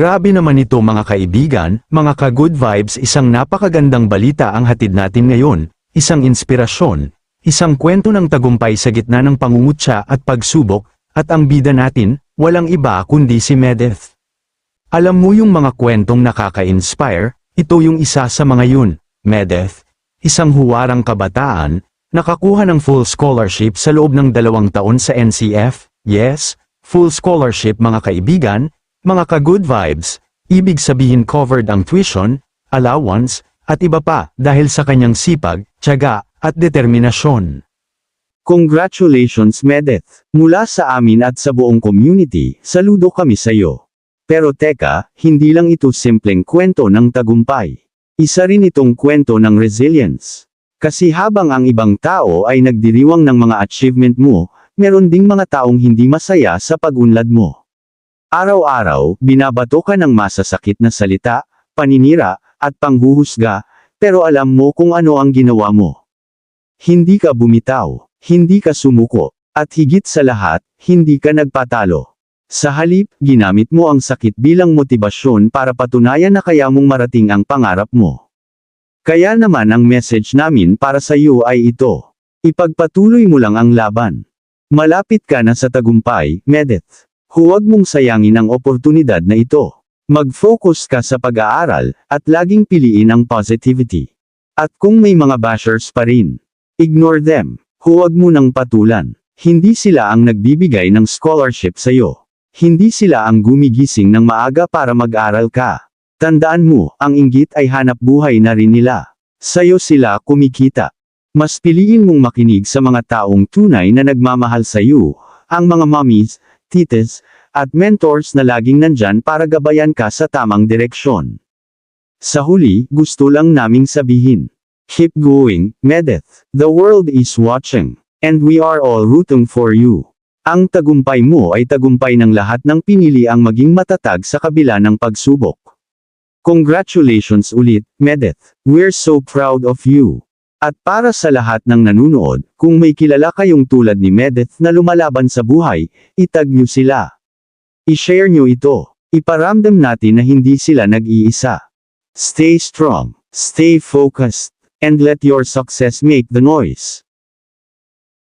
Grabe naman ito mga kaibigan, mga ka-good vibes isang napakagandang balita ang hatid natin ngayon, isang inspirasyon, isang kwento ng tagumpay sa gitna ng pangungutya at pagsubok, at ang bida natin, walang iba kundi si Medeth. Alam mo yung mga kwentong nakaka-inspire, ito yung isa sa mga yun, Medeth, isang huwarang kabataan, nakakuha ng full scholarship sa loob ng dalawang taon sa NCF, yes, full scholarship mga kaibigan, mga ka-good vibes, ibig sabihin covered ang tuition, allowance, at iba pa dahil sa kanyang sipag, tiyaga, at determinasyon. Congratulations Medeth! Mula sa amin at sa buong community, saludo kami sa iyo. Pero teka, hindi lang ito simpleng kwento ng tagumpay. Isa rin itong kwento ng resilience. Kasi habang ang ibang tao ay nagdiriwang ng mga achievement mo, meron ding mga taong hindi masaya sa pagunlad mo. Araw-araw, binabato ka ng masasakit na salita, paninira, at panghuhusga, pero alam mo kung ano ang ginawa mo. Hindi ka bumitaw, hindi ka sumuko, at higit sa lahat, hindi ka nagpatalo. Sa halip, ginamit mo ang sakit bilang motibasyon para patunayan na kaya mong marating ang pangarap mo. Kaya naman ang message namin para sa iyo ay ito. Ipagpatuloy mo lang ang laban. Malapit ka na sa tagumpay, Medeth. Huwag mong sayangin ang oportunidad na ito. Mag-focus ka sa pag-aaral, at laging piliin ang positivity. At kung may mga bashers pa rin, ignore them. Huwag mo nang patulan. Hindi sila ang nagbibigay ng scholarship sa iyo. Hindi sila ang gumigising ng maaga para mag-aral ka. Tandaan mo, ang inggit ay hanap buhay na rin nila. Sa'yo sila kumikita. Mas piliin mong makinig sa mga taong tunay na nagmamahal sa iyo, ang mga mommies, tites, at mentors na laging nandyan para gabayan ka sa tamang direksyon. Sa huli, gusto lang naming sabihin. Keep going, Medeth. The world is watching. And we are all rooting for you. Ang tagumpay mo ay tagumpay ng lahat ng pinili ang maging matatag sa kabila ng pagsubok. Congratulations ulit, Medeth. We're so proud of you. At para sa lahat ng nanunood, kung may kilala kayong tulad ni Medeth na lumalaban sa buhay, itag nyo sila. I-share nyo ito. Iparamdam natin na hindi sila nag-iisa. Stay strong, stay focused, and let your success make the noise.